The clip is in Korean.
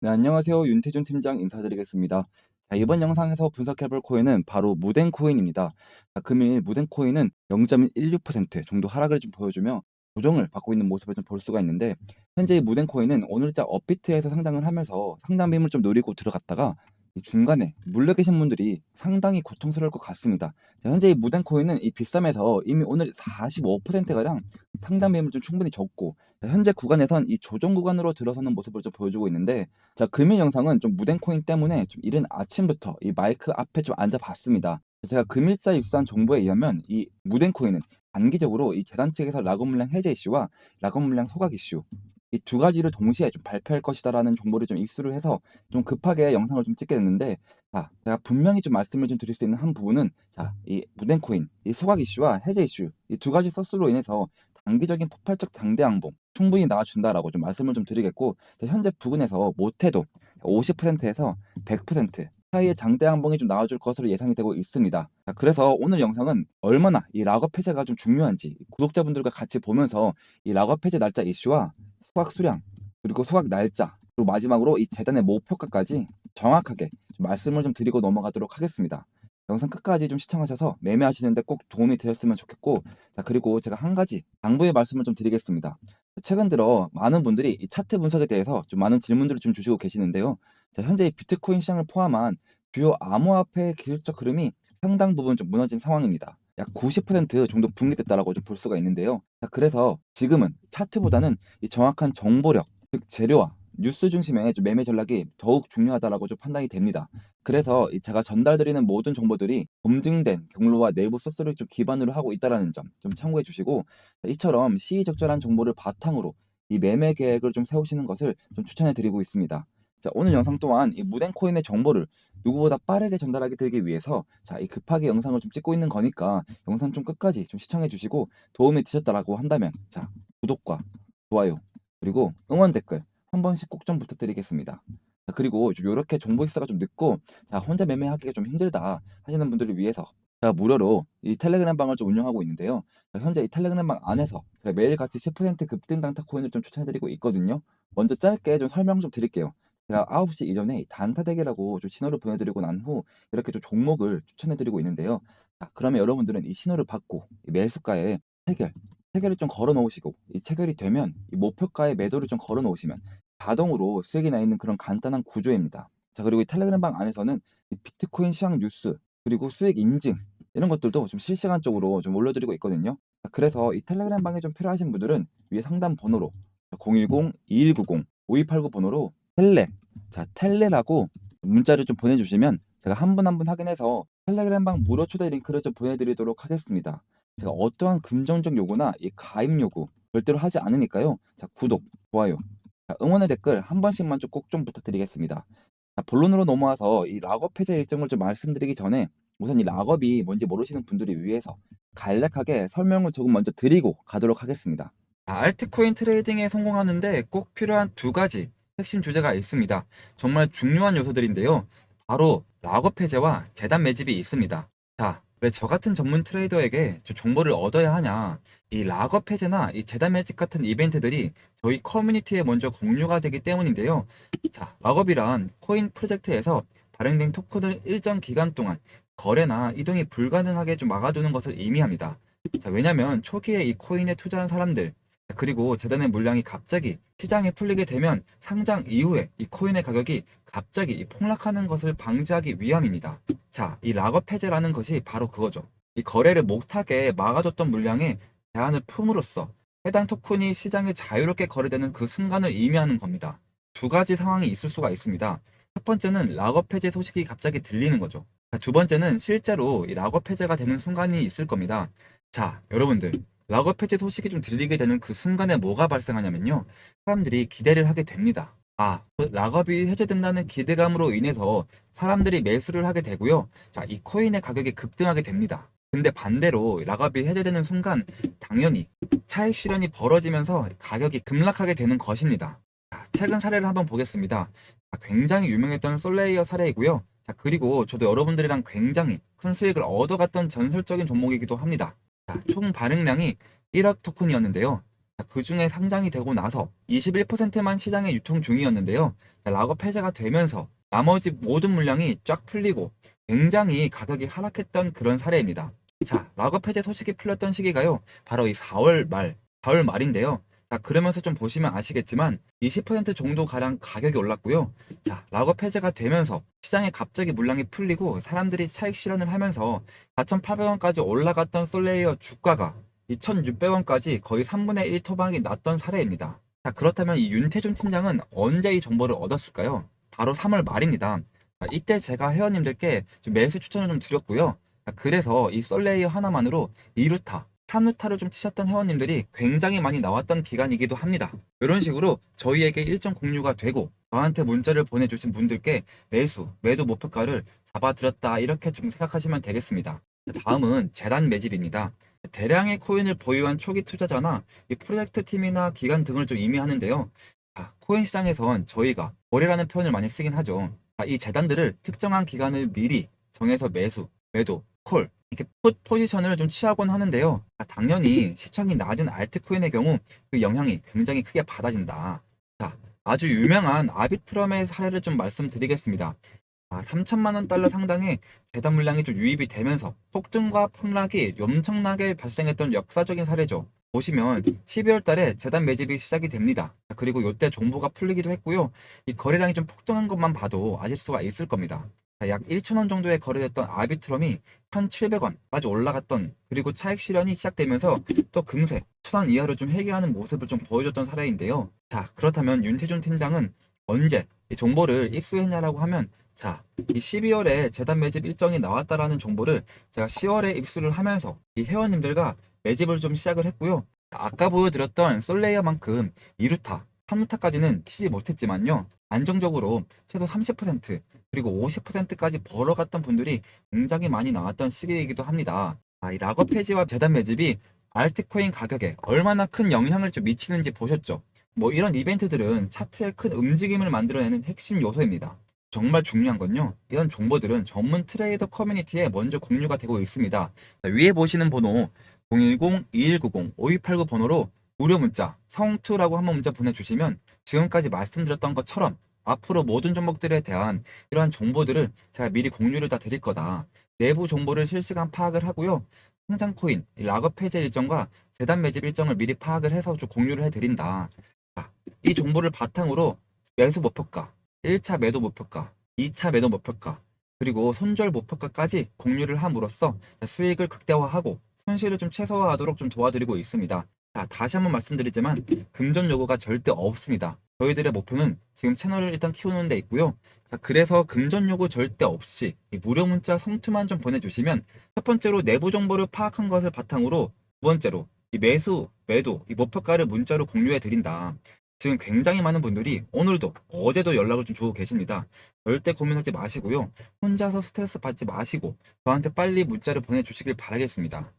네, 안녕하세요. 윤태준 팀장 인사드리겠습니다. 자, 이번 영상에서 분석해볼 코인은 바로 무덴 코인입니다. 자, 금일 무덴 코인은 0.16% 정도 하락을 좀 보여주며 조정을 받고 있는 모습을 좀 볼 수가 있는데 현재 이 무덴 코인은 오늘자 업비트에서 상장을 하면서 상당 빔을 좀 노리고 들어갔다가 이 중간에 물려 계신 분들이 상당히 고통스러울 것 같습니다. 자, 현재 이 무덴 코인은 이 비쌈에서 이미 오늘 45%가량 상당 빔을 좀 충분히 자, 현재 구간에선 이 조정 구간으로 들어서는 모습을 좀 보여주고 있는데 자, 금일 영상은 좀 무덴 코인 때문에 좀 이른 아침부터 이 마이크 앞에 좀 앉아봤습니다. 제가 금일자 입수한 정보에 의하면 이 무덴 코인은 단기적으로 이 재단 측에서 라고 물량 해제 이슈와 라고 물량 소각 이슈 이 두 가지를 동시에 좀 발표할 것이다라는 정보를 좀 입수를 해서 좀 급하게 영상을 좀 찍게 됐는데 자, 제가 분명히 좀 말씀을 좀 드릴 수 있는 한 부분은 자, 이 무덴 코인 이 소각 이슈와 해제 이슈 이 두 가지 소스로 인해서 단기적인 폭발적 장대 항봉 충분히 나와준다라고 좀 말씀을 좀 드리겠고 현재 부근에서 못해도 50%에서 100% 사이의 장대 항봉이 좀 나와줄 것으로 예상이 되고 있습니다. 자, 그래서 오늘 영상은 얼마나 이 락업 해제가 좀 중요한지 구독자분들과 같이 보면서 이 락업 해제 날짜 이슈와 수확 수량 그리고 수확 날짜 그리고 마지막으로 이 재단의 목표가까지 정확하게 좀 말씀을 좀 드리고 넘어가도록 하겠습니다. 영상 끝까지 좀 시청하셔서 매매하시는데 꼭 도움이 되셨으면 좋겠고 자 그리고 제가 한 가지 당부의 말씀을 좀 드리겠습니다. 최근 들어 많은 분들이 이 차트 분석에 대해서 좀 많은 질문들을 좀 주시고 계시는데요. 자, 현재 이 비트코인 시장을 포함한 주요 암호화폐 기술적 흐름이 상당 부분 좀 무너진 상황입니다. 약 90% 정도 붕괴됐다라고 좀 볼 수가 있는데요. 자, 그래서 지금은 차트보다는 이 정확한 정보력, 즉 재료와 뉴스 중심의 좀 매매 전략이 더욱 중요하다라고 좀 판단이 됩니다. 그래서 이 제가 전달드리는 모든 정보들이 검증된 경로와 내부 소스를 좀 기반으로 하고 있다라는 점 좀 참고해 주시고 이처럼 시의적절한 정보를 바탕으로 이 매매 계획을 좀 세우시는 것을 좀 추천해 드리고 있습니다. 자, 오늘 영상 또한 이 무덴 코인의 정보를 누구보다 빠르게 전달하게 되기 위해서 자, 이 급하게 영상을 좀 찍고 있는 거니까 영상 좀 끝까지 좀 시청해 주시고 도움이 되셨다라고 한다면 자, 구독과 좋아요 그리고 응원 댓글 한 번씩 꼭 좀 부탁드리겠습니다. 자, 그리고 좀 요렇게 정보 입수가 좀 늦고 자, 혼자 매매하기가 좀 힘들다 하시는 분들을 위해서 제가 무료로 이 텔레그램 방을 좀 운영하고 있는데요. 자, 현재 이 텔레그램 방 안에서 제가 매일같이 10% 급등 단타 코인을 좀 추천해드리고 있거든요. 먼저 짧게 좀 설명 좀 드릴게요. 제가 9시 이전에 단타 대기라고 좀 신호를 보내드리고 난 후 이렇게 좀 종목을 추천해드리고 있는데요. 자, 그러면 여러분들은 이 신호를 받고 이 매수가에 체결, 체결을 좀 걸어 놓으시고 이 체결이 되면 이 목표가에 매도를 좀 걸어 놓으시면 자동으로 수익이 나 있는 그런 간단한 구조입니다. 자, 그리고 이 텔레그램 방 안에서는 이 비트코인 시황 뉴스 그리고 수익 인증 이런 것들도 좀 실시간적으로 좀 올려드리고 있거든요. 자, 그래서 이 텔레그램 방이 좀 필요하신 분들은 위에 상담 번호로 010-2190-5289 번호로 텔레 자 텔레라고 문자를 좀 보내주시면 제가 한 분 한 분 확인해서 텔레그램 방 무료 초대 링크를 좀 보내드리도록 하겠습니다. 제가 어떠한 금전적 요구나 이 가입 요구 절대로 하지 않으니까요. 자 구독, 좋아요, 자, 응원의 댓글 한 번씩만 좀 꼭 좀 부탁드리겠습니다. 자, 본론으로 넘어와서 이 락업 해제 일정을 좀 말씀드리기 전에 우선 이 락업이 뭔지 모르시는 분들을 위해서 간략하게 설명을 조금 먼저 드리고 가도록 하겠습니다. 자, 알트코인 트레이딩에 성공하는데 꼭 필요한 두 가지 핵심 주제가 있습니다. 정말 중요한 요소들인데요. 바로 락업 해제와 재단 매집이 있습니다. 자, 왜 저 같은 전문 트레이더에게 저 정보를 얻어야 하냐? 이 락업 해제나 이 재단 매집 같은 이벤트들이 저희 커뮤니티에 먼저 공유가 되기 때문인데요. 자, 락업이란 코인 프로젝트에서 발행된 토큰을 일정 기간 동안 거래나 이동이 불가능하게 좀 막아두는 것을 의미합니다. 자, 왜냐면 초기에 이 코인에 투자한 사람들, 그리고 재단의 물량이 갑자기 시장에 풀리게 되면 상장 이후에 이 코인의 가격이 갑자기 폭락하는 것을 방지하기 위함입니다. 자, 이 락업 해제라는 것이 바로 그거죠. 이 거래를 못하게 막아줬던 물량에 제한을 품으로써 해당 토큰이 시장에 자유롭게 거래되는 그 순간을 의미하는 겁니다. 두 가지 상황이 있을 수가 있습니다. 첫 번째는 락업 해제 소식이 갑자기 들리는 거죠. 두 번째는 실제로 이 락업 해제가 되는 순간이 있을 겁니다. 자, 여러분들 락업 해제 소식이 좀 들리게 되는 그 순간에 뭐가 발생하냐면요. 사람들이 기대를 하게 됩니다. 아, 그 락업이 해제된다는 기대감으로 인해서 사람들이 매수를 하게 되고요. 자, 이 코인의 가격이 급등하게 됩니다. 근데 반대로 락업이 해제되는 순간 당연히 차익 실현이 벌어지면서 가격이 급락하게 되는 것입니다. 자, 최근 사례를 한번 보겠습니다. 자, 굉장히 유명했던 솔레이어 사례이고요. 자, 그리고 저도 여러분들이랑 굉장히 큰 수익을 얻어갔던 전설적인 종목이기도 합니다. 자, 총 발행량이 1억 토큰이었는데요. 그 중에 상장이 되고 나서 21%만 시장에 유통 중이었는데요. 자, 락업 해제가 되면서 나머지 모든 물량이 쫙 풀리고 굉장히 가격이 하락했던 그런 사례입니다. 자, 락업 해제 소식이 풀렸던 시기가요. 바로 이 4월 말, 4월 말인데요. 자, 그러면서 좀 보시면 아시겠지만 20% 정도 가량 가격이 올랐고요. 자, 락업 해제가 되면서 시장에 갑자기 물량이 풀리고 사람들이 차익 실현을 하면서 4,800원까지 올라갔던 솔레이어 주가가 2,600원까지 거의 3분의 1 토막이 났던 사례입니다. 자, 그렇다면 이 윤태준 팀장은 언제 이 정보를 얻었을까요? 바로 3월 말입니다. 자, 이때 제가 회원님들께 좀 매수 추천을 좀 드렸고요. 자, 그래서 이 썰레이어 하나만으로 2루타, 3루타를 좀 치셨던 회원님들이 굉장히 많이 나왔던 기간이기도 합니다. 이런 식으로 저희에게 일정 공유가 되고 저한테 문자를 보내주신 분들께 매수, 매도 목표가를 잡아드렸다 이렇게 좀 생각하시면 되겠습니다. 다음은 재단 매집입니다. 대량의 코인을 보유한 초기 투자자나 이 프로젝트 팀이나 기관 등을 좀 의미하는데요. 자, 코인 시장에선 저희가 거래라는 표현을 많이 쓰긴 하죠. 자, 이 재단들을 특정한 기간을 미리 정해서 매수, 매도, 콜 이렇게 풋 포지션을 좀 취하곤 하는데요. 자, 당연히 시청이 낮은 알트코인의 경우 그 영향이 굉장히 크게 받아진다. 자, 아주 유명한 아비트럼의 사례를 좀 말씀드리겠습니다. 아, 3천만 원 달러 상당의 재단 물량이 좀 유입이 되면서 폭등과 폭락이 엄청나게 발생했던 역사적인 사례죠. 보시면 12월 달에 재단 매집이 시작이 됩니다. 자, 그리고 이때 정보가 풀리기도 했고요. 이 거래량이 좀 폭등한 것만 봐도 아실 수가 있을 겁니다. 자, 약 1,000원 정도에 거래됐던 아비트럼이 1,700원까지 올라갔던 그리고 차익 실현이 시작되면서 또 금세 1,000원 이하로 좀 회귀하는 모습을 좀 보여줬던 사례인데요. 자, 그렇다면 윤태준 팀장은 언제 이 정보를 입수했냐라고 하면 자, 이 12월에 재단 매집 일정이 나왔다라는 정보를 제가 10월에 입수를 하면서 이 회원님들과 매집을 좀 시작을 했고요. 아까 보여드렸던 솔레이어만큼 2루타, 3루타까지는 치지 못했지만요. 안정적으로 최소 30% 그리고 50%까지 벌어갔던 분들이 굉장히 많이 나왔던 시기이기도 합니다. 아, 이 락업 폐지와 재단 매집이 알트코인 가격에 얼마나 큰 영향을 좀 미치는지 보셨죠? 뭐 이런 이벤트들은 차트에 큰 움직임을 만들어내는 핵심 요소입니다. 정말 중요한 건요. 이런 정보들은 전문 트레이더 커뮤니티에 먼저 공유가 되고 있습니다. 자, 위에 보시는 번호 010-2190-5289 번호로 무료 문자 성투라고 한번 문자 보내주시면 지금까지 말씀드렸던 것처럼 앞으로 모든 종목들에 대한 이러한 정보들을 제가 미리 공유를 다 드릴 거다. 내부 정보를 실시간 파악을 하고요. 상장 코인, 이 락업 해제 일정과 재단 매집 일정을 미리 파악을 해서 좀 공유를 해드린다. 자, 이 정보를 바탕으로 매수 목표가, 1차 매도 목표가, 2차 매도 목표가, 그리고 손절 목표가까지 공유를 함으로써 수익을 극대화하고 손실을 좀 최소화하도록 좀 도와드리고 있습니다. 자, 다시 한번 말씀드리지만 금전 요구가 절대 없습니다. 저희들의 목표는 지금 채널을 일단 키우는 데 있고요. 자, 그래서 금전 요구 절대 없이 이 무료 문자 성투만 좀 보내주시면 첫 번째로 내부 정보를 파악한 것을 바탕으로 두 번째로 이 매수, 매도, 이 목표가를 문자로 공유해 드린다. 지금 굉장히 많은 분들이 오늘도 어제도 연락을 좀 주고 계십니다. 절대 고민하지 마시고요. 혼자서 스트레스 받지 마시고 저한테 빨리 문자를 보내주시길 바라겠습니다.